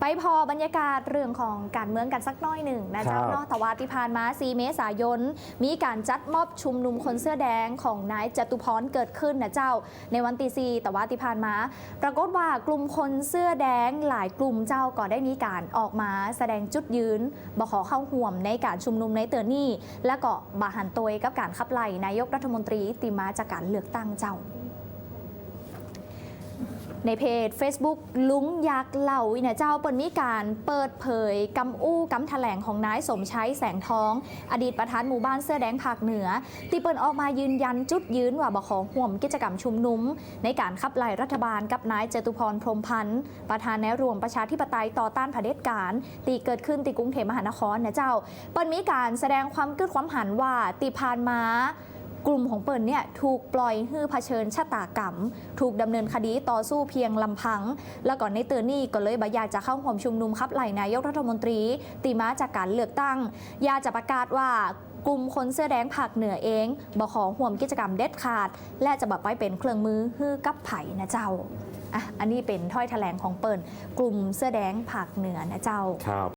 ไปพอบรรยากาศเรื่องของการเมืองกันสักหน้อยหนึ่งนะเจ้าครับเนาะแต่ว่าที่ผ่านมา 4 เมษายน มีการจัดม็อบชุมนุมคนเสื้อแดงของนายจตุพรเกิดขึ้นนะเจ้า ในวันที่สี่แต่ว่าที่ผ่านมา ปรากฏว่ากลุ่มคนเสื้อแดงหลายกลุ่มเจ้าก็ได้มีการออกมาแสดงจุดยืนบขอเข้าห่วมในการชุมนุมในเตือนนี่และก็บาหันตวยกับการขับไล่นายกรัฐมนตรีติมาจากการเลือกตั้งเจ้า ในเพจ Facebook ลุงยากเหล่าอีนะเจ้าเปิดมีการเปิดเผยกำอู้กำแถลงของนายสมชัยแสงทอง อดีตประธานหมู่บ้านเสื้อแดงภาคเหนือที่เปิดออกมายืนยันจุดยืนว่าบของห่วมกิจกรรมชุมนุม ในการขับไล่รัฐบาลกับนายเจตุพรพรมพันธ์ประธานแนวรวมประชาธิปไตยต่อต้านเผด็จการตีเกิดขึ้นที่กรุงเทพมหานครนะเจ้าเปิดมีการแสดงความคิดความหันว่าตีพานมา กลุ่มของเปิ่นเนี่ยถูกปล่อยให้เผชิญชะตากรรม ถูกดำเนินคดีต่อสู้เพียงลำพัง แล้วก่อนในเตือนนี่ก็เลยบอยากจะเข้าห่วมชุมนุมขับไล่นายกรัฐมนตรี ตีมาจากการเลือกตั้ง ยาจะประกาศว่ากลุ่มคนเสื้อแดงภาคเหนือเองบอขอห่วมกิจกรรมเด็ดขาด และจะแบบไปเป็นเครื่องมือฮื้อกับไผ่นะเจ้าอะอันนี้เป็นถ้อยแถลงของเปิ่นกลุ่มเสื้อแดงภาคเหนือนะเจ้าครับ